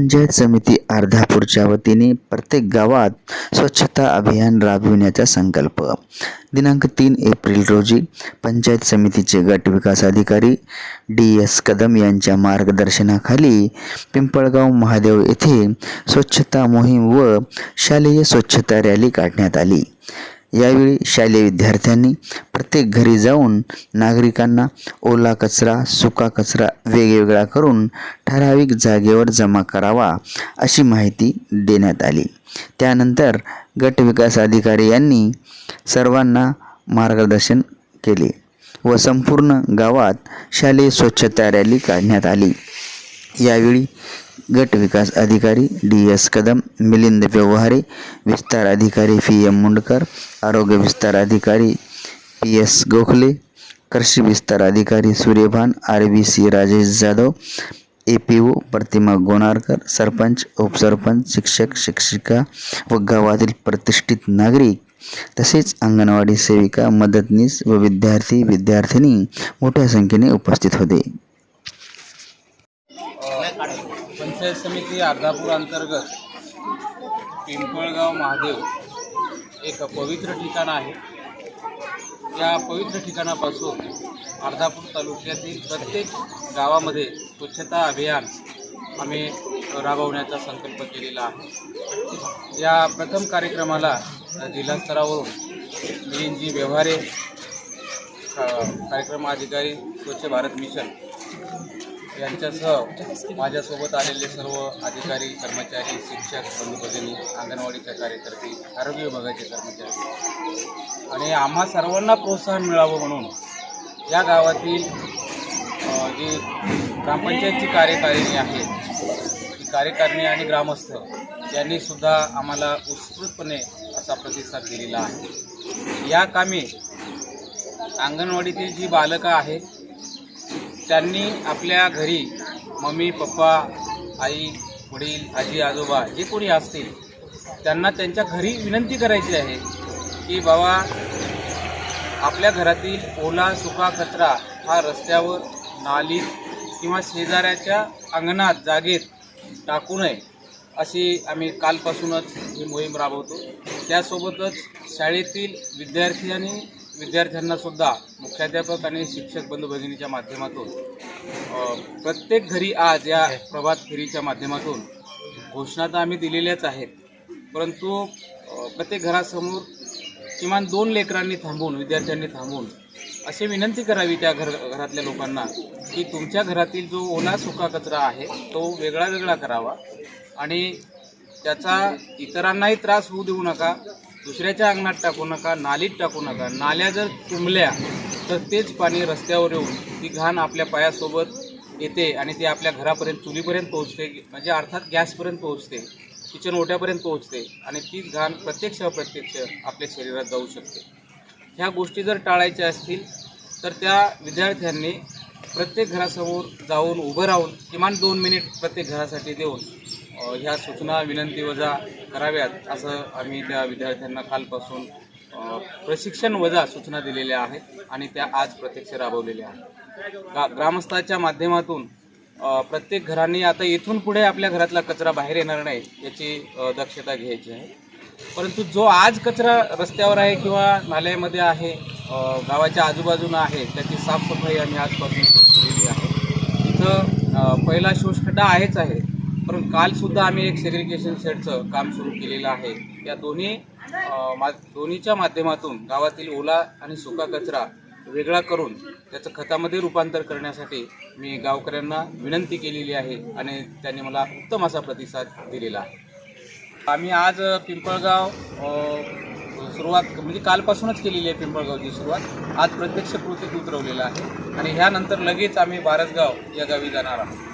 पंचायत समिती अर्धापूरच्या वतीने प्रत्येक गावात स्वच्छता अभियान राबविण्याचा संकल्प. दिनांक तीन एप्रिल रोजी पंचायत समितीचे गट विकास अधिकारी डी एस कदम यांच्या मार्गदर्शनाखाली पिंपळगाव महादेव येथे स्वच्छता मोहीम व शालेय स्वच्छता रॅली काढण्यात आली. यावेळी शालेय विद्यार्थ्यांनी प्रत्येक घरी जाऊन नागरिकांना ओला कचरा सुका कचरा वेगवेगळा करून ठराविक जागेवर जमा करावा अशी माहिती देण्यात आली. त्यानंतर गट विकास अधिकारी यांनी सर्वांना मार्गदर्शन केले व संपूर्ण गावात शालेय स्वच्छता रॅली काढण्यात आली. यावेळी गट विकास अधिकारी डी एस कदम मिलिंद व्यवहारे विस्तार अधिकारी पी एम मुंडकर आरोग्य विस्तार अधिकारी पी एस गोखले कृषी विस्तार अधिकारी Suryabhan R B C Rajesh Jadhav A P O Pratima Gonarkar sarpanch उपसरपंच शिक्षक शिक्षिका व गावातील प्रतिष्ठित नागरिक तसेच अंगणवाडी सेविका मदतनीस व विद्यार्थी विद्यार्थिनी मोठ्या संख्येने उपस्थित होते पंचायत समिती अर्धापूर अंतर्गत पिंपळगाव महादेव एक पवित्र ठिकाण आहे. या पवित्र ठिकाणापासून अर्धापूर तालुक्यातील प्रत्येक गावामध्ये स्वच्छता अभियान आम्ही राबवण्याचा संकल्प केलेला आहे. या प्रथम कार्यक्रमाला जिल्हा स्तरावरून मिलिंदजी व्यवहारे कार्यक्रम अधिकारी स्वच्छ भारत मिशन यांच्यासह माझ्यासोबत आलेले सर्व अधिकारी कर्मचारी शिक्षक बंधू भगिनी अंगणवाडीच्या कार्यकर्ते आरोग्य विभागाचे कर्मचारी. आणि आम्हा सर्वांना प्रोत्साहन मिळावं म्हणून या गावातील जी ग्रामपंचायतची कार्यकारिणी आहे ती कार्यकारिणी आणि ग्रामस्थ यांनी सुद्धा आम्हाला उत्स्फूर्तपणे असा प्रतिसाद दिलेला आहे. या कामी अंगणवाडीतील जी बालकं आहेत त्यांनी आपल्या घरी मम्मी पप्पा आई वडील आजी आजोबा जे कोणी असतील त्यांना त्यांच्या घरी विनंती करायची आहे की बाबा आपल्या घरातील ओला सुका कचरा हा रस्त्यावर नालीत किंवा शेजाऱ्याच्या अंगणात जागेत टाकू नये अशी आम्ही कालपासूनच ही मोहीम राबवतो. त्यासोबतच शाळेतील विद्यार्थी आणि विद्यार्थ्यांना सुद्धा मुख्याध्यापक आणि शिक्षक बंधू भगिनीच्या माध्यमातून प्रत्येक घरी आज या प्रभात फेरीच्या माध्यमातून घोषणा तर आम्ही दिलेल्याच आहेत. परंतु प्रत्येक घरासमोर किमान दोन लेकरांनी थांबून विद्यार्थ्यांनी थांबून अशी विनंती करावी त्या घर घरातल्या लोकांना की तुमच्या घरातील जो ओला सुका कचरा आहे तो वेगळा वेगळा करावा आणि त्याचा इतरांनाही त्रास होऊ देऊ नका. दुसऱ्याच्या अंगणात टाकू नका नालीत टाकू नका. नाल्या जर तुंबल्या तर तेच पाणी रस्त्यावर येऊन ती घाण आपल्या पायासोबत येते आणि ती आपल्या घरापर्यंत चुलीपर्यंत पोहोचते. म्हणजे अर्थात गॅसपर्यंत पोहोचते. किचन ओट्यापर्यंत पोहोचते आणि तीच घाण प्रत्यक्ष अप्रत्यक्ष आपल्या शरीरात जाऊ शकते. ह्या गोष्टी जर टाळायच्या असतील तर त्या विद्यार्थ्यांनी प्रत्येक घरासमोर जाऊन उभं राहून किमान दोन मिनिट प्रत्येक घरासाठी देऊन ह्या सूचना विनंती वजा कराव्यात असं आम्ही त्या विद्यार्थ्यांना कालपासून प्रशिक्षण वजा सूचना दिलेल्या आहेत आणि त्या आज प्रत्यक्ष राबवलेल्या आहेत. गा ग्रामस्थाच्या माध्यमातून प्रत्येक घरांनी आता इथून पुढे आपल्या घरातला कचरा बाहेर येणार नाही याची दक्षता घ्यायची आहे. परंतु जो आज कचरा रस्त्यावर आहे किंवा नाल्यामध्ये आहे गावाच्या आजूबाजूनं आहे त्याची साफसफाई आम्ही आजपासून केलेली आहे. इथं पहिला शोषखड्डा आहेच आहे. पण कालसुद्धा आम्ही एक सेग्रिगेशन शेडचं काम सुरू केलेलं आहे. या दोन्ही मा दोन्हीच्या माध्यमातून गावातील ओला आणि सुका कचरा वेगळा करून त्याचं खतामध्ये रूपांतर करण्यासाठी मी गावकऱ्यांना विनंती केलेली आहे आणि त्यांनी मला उत्तम असा प्रतिसाद दिलेला आहे. आम्ही आज पिंपळगाव सुरुवात म्हणजे कालपासूनच केलेली आहे पिंपळगावची सुरुवात. आज प्रत्यक्ष कृतीत उतरवलेलं आहे आणि ह्यानंतर लगेच आम्ही बारसगाव या गावी जाणार आहोत.